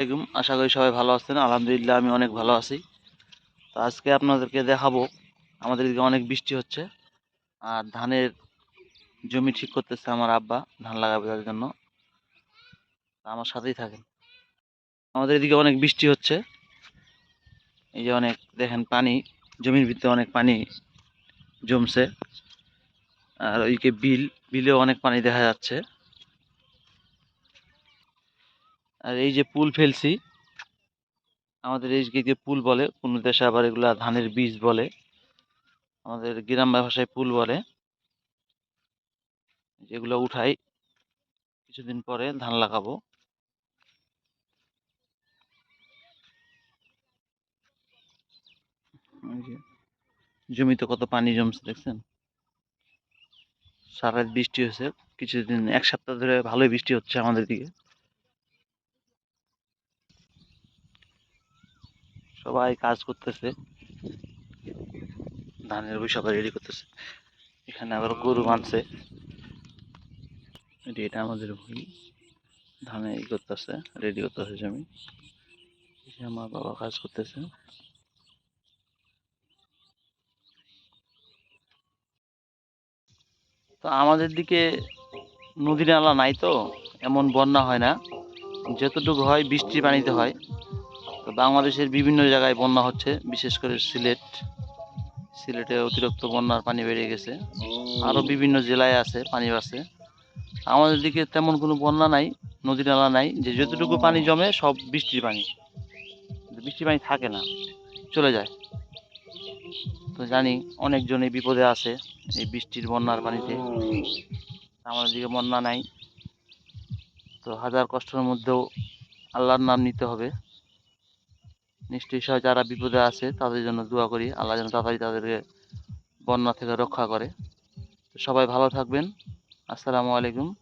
আলাইকুম, আশা করি সবাই ভালো আছেন। আলহামদুলিল্লাহ, আমি অনেক ভালো আছি। তো আজকে আপনাদেরকে দেখাবো, আমাদের এদিকে অনেক বৃষ্টি হচ্ছে, আর ধানের জমি ঠিক করতেছে আমার আব্বা, ধান লাগাবে তার জন্য। আমার সাথেই থাকেন। আমাদের এদিকে অনেক বৃষ্টি হচ্ছে। এই যে অনেক, দেখেন পানি, জমির ভিতরে অনেক পানি জমছে। আর ওইকে বিল, বিলেও অনেক পানি দেখা যাচ্ছে। আর এই যে পুল ফেলছি, আমাদের এই যে পুল বলে কোন দেশে আবার এগুলা ধানের বীজ বলে, আমাদের গ্রাম ভাষায় পুল বলে, যেগুলো উঠাই, কিছুদিন পরে ধান লাগাবো। জমিতে কত পানি জমছে দেখছেন? সারা বৃষ্টি হয়েছে, কিছুদিন, এক সপ্তাহ ধরে ভালোই বৃষ্টি হচ্ছে আমাদের দিকে। সবাই কাজ করতেছে। ধানের বই সবাই রেডি করতেছে। এখানে আবার গরু বাঁধছে এটি আমাদের ভুই। ধানে ই করতেছে রেডি করতেছে জমি। আমার বাবা কাজ করতেছে। তো আমাদের দিকে নদী নালা নাই তো, এমন বন্যা হয় না। যতটুকু হয় বৃষ্টির পানিতে হয়। তো বাংলাদেশের বিভিন্ন জায়গায় বন্যা হচ্ছে, বিশেষ করে সিলেট। সিলেটে অতিরিক্ত বন্যার পানি বেড়ে গেছে। আরও বিভিন্ন জেলায় আছে, পানি আছে আমাদের দিকে তেমন কোনো বন্যা নাই, নদী নালা নাই, যে যতটুকু পানি জমে সব বৃষ্টির পানি। বৃষ্টির পানি থাকে না, চলে যায়। তো জানি অনেকজনই বিপদে আছে, এই বৃষ্টির বন্যার পানিতে। আমাদের দিকে বন্যা নাই। তো হাজার কষ্টের মধ্যেও আল্লাহর নাম নিতে হবে। নিশ্চয়ই সবাই যারা বিপদে আছে, তাদের জন্য দোয়া করি। আল্লাহ যেন তাড়াতাড়ি তাদেরকে বন্যা থেকে রক্ষা করে। সবাই ভালো থাকবেন। আসসালামু আলাইকুম।